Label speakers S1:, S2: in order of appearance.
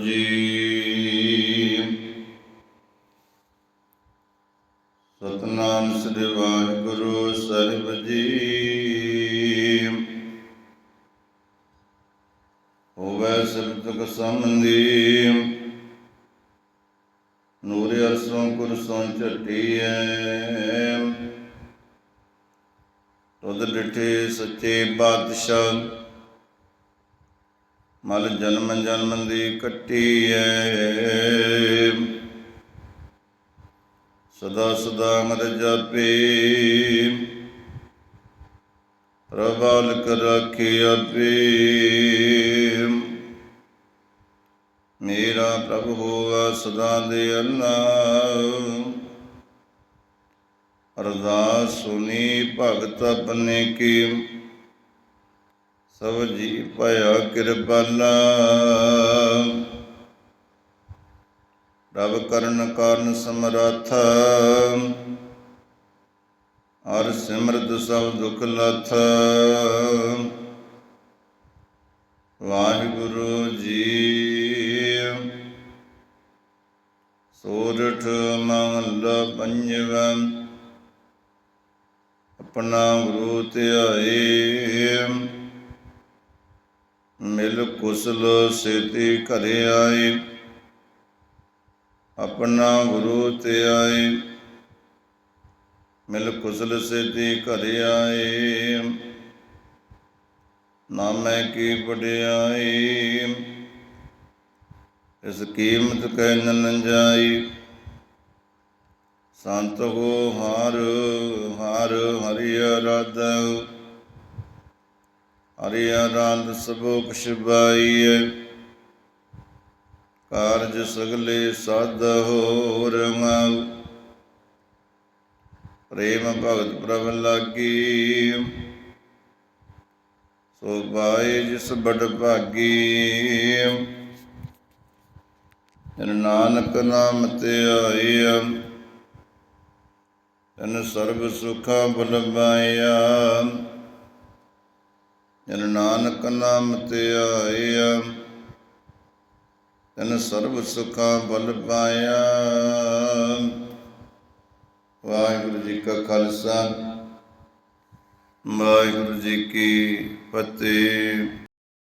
S1: ਜੀ। ਸਤਨਾਮ ਸ੍ਰੀ ਵਾਹਿਗੁਰੂ, ਸਾਹਿਬ ਜੀ। ਹੋਵੇ ਸਬਦ ਸੰਬੰਧੀ। ਨੂਰ ਅਰਸੋਂ ਕੁਰਸੋਂ ਝਟੀਐ। ਤੁਧ ਡਿਠੇ ਸੱਚੇ ਬਾਦਸ਼ਾਹ। ਮਲ ਜਨਮ ਜਨਮ ਦੀ ਕੱਟੀ ਐ ਸਦਾ ਸਦਾ ਮਰ ਜਾਪੇ। ਪ੍ਰਭਾਲ ਕਰ ਰਾਖੀ ਆਪੇ। ਮੇਰਾ ਪ੍ਰਭੂ ਹੋਵਾ ਸਦਾ ਦੇ ਅੱਲਾ ਅਰਦਾਸ ਸੁਨੀ ਭਗਤ ਆਪਣੇ ਕੀ। ਸਭ ਜੀ ਭਇਆ ਕਿਰਪਾਲਾ। ਰਬ ਕਰਨ ਕਾਰਨ ਸਮਰੱਥ। ਹਰ ਸਿਮਰਤ ਸਭ ਦੁਖ ਲਥ। ਵਾਹਿਗੁਰੂ ਜੀ ਸੋਰਠ ਮਹਲਾ ਪੰਜਵਾਂ। ਆਪਣਾ ਗੁਰੂ ਧਿਆਏ। ਮਿਲ ਕੁਸਲ ਸੇਤੀ ਘਰੇ ਆਏ। ਆਪਣਾ ਗੁਰੂ ਤੇ ਆਏ। ਮਿਲ ਕੁਸਲ ਸੇਤੀ ਘਰੇ ਆਏ। ਨਾਮੈ ਕੀ ਵਡਿਆਈ ਇਸ ਕੀਮਤ ਕੈ ਨਨ ਜਾਈ। ਸੰਤ ਹੋ ਹਰ ਹਰ ਹਰਿ ਅਰਾਧਾ। ਹਰਿਆ ਅਰਾਧ ਸਭੋ ਕੁਛ ਬਾਈਐ ਕਾਰਜ ਸਗਲੇ ਸਾਧ ਹੋ ਰਮਾਉ ਪ੍ਰੇਮ ਭਗਤ ਪ੍ਰਭ ਲਾਗੀ। ਸੋ ਬਾਏ ਜਿਸ ਬੜ ਭਾਗੀ। ਜਨ ਨਾਨਕ ਨਾਮ ਤੇ ਆਇਆ। ਤਨ ਸਰਬ ਸੁਖਾ ਬੁਲਵਾਇਆ ਜਨ ਨਾਨਕ ਨਾਮ ਤੇ ਆਇਆ, ਤਨ ਸਰਬ ਸੁਖਾ ਬਲ ਪਾਇਆ। ਵਾਹਿਗੁਰੂ ਜੀ ਕਾ ਖਾਲਸਾ, ਵਾਹਿਗੁਰੂ ਜੀ ਕੀ ਫਤਿਹ।